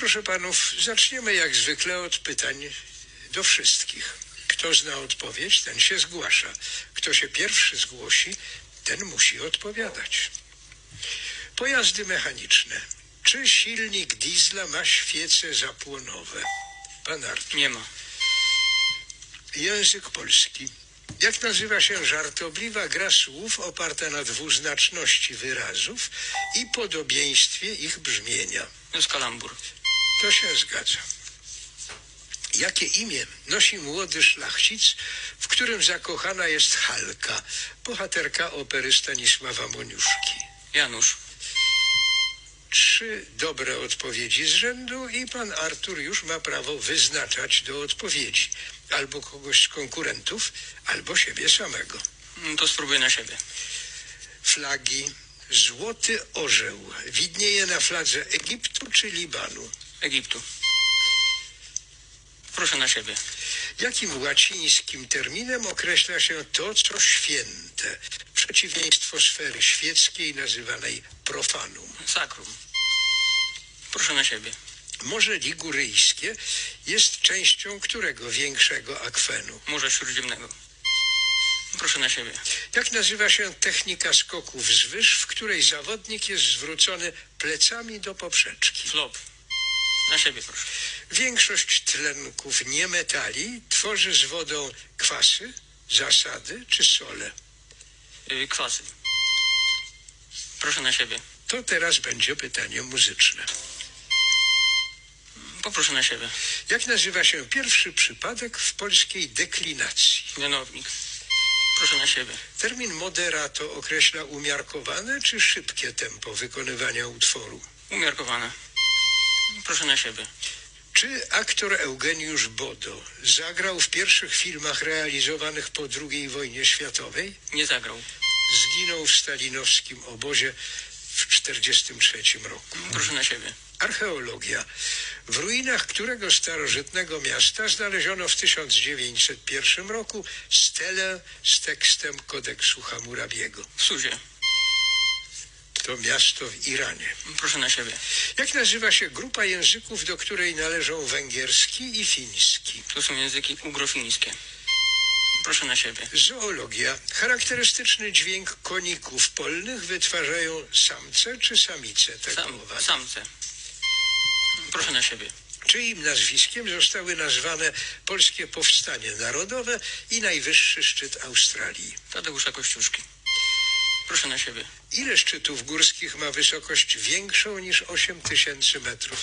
Proszę panów, zaczniemy jak zwykle od pytań do wszystkich. Kto zna odpowiedź, ten się zgłasza. Kto się pierwszy zgłosi, ten musi odpowiadać. Pojazdy mechaniczne. Czy silnik diesla ma świece zapłonowe? Pan Artur. Nie ma. Język polski. Jak nazywa się żartobliwa gra słów oparta na dwuznaczności wyrazów i podobieństwie ich brzmienia? To jest kalambur. To się zgadza. Jakie imię nosi młody szlachcic, w którym zakochana jest Halka, bohaterka opery Stanisława Moniuszki? Janusz. Trzy dobre odpowiedzi z rzędu i pan Artur już ma prawo wyznaczać do odpowiedzi albo kogoś z konkurentów, albo siebie samego. To spróbuję na siebie. Flagi. Złoty orzeł widnieje na fladze Egiptu czy Libanu. Egiptu. Proszę na siebie. Jakim łacińskim terminem określa się to, co święte, przeciwieństwo sfery świeckiej nazywanej profanum? Sakrum. Proszę na siebie. Morze Liguryjskie jest częścią którego większego akwenu? Morza Śródziemnego. Proszę na siebie. Jak nazywa się technika skoków z wyż, w której zawodnik jest zwrócony plecami do poprzeczki? Flop. Na siebie proszę. Większość tlenków niemetali tworzy z wodą kwasy, zasady czy sole. Yy, kwasy. Proszę na siebie. To teraz będzie pytanie muzyczne. Poproszę na siebie. Jak nazywa się pierwszy przypadek w polskiej deklinacji? Mianownik. Proszę na siebie. Termin moderato określa umiarkowane czy szybkie tempo wykonywania utworu? Umiarkowane. Proszę na siebie. Czy aktor Eugeniusz Bodo zagrał w pierwszych filmach realizowanych po II wojnie światowej? Nie zagrał. Zginął w stalinowskim obozie w 1943 roku. Proszę na siebie. Archeologia. W ruinach którego starożytnego miasta znaleziono w 1901 roku stelę z tekstem kodeksu Hammurabiego. W Suzie. To miasto w Iranie. Proszę na siebie. Jak nazywa się grupa języków, do której należą węgierski i fiński? To są języki ugrofińskie. Proszę na siebie. Zoologia. Charakterystyczny dźwięk koników polnych wytwarzają samce czy samice tego Sam, samce. Proszę na siebie. Czyim nazwiskiem zostały nazwane Polskie Powstanie Narodowe i najwyższy szczyt Australii? Tadeusza Kościuszki. Proszę na siebie. Ile szczytów górskich ma wysokość większą niż 8 tysięcy metrów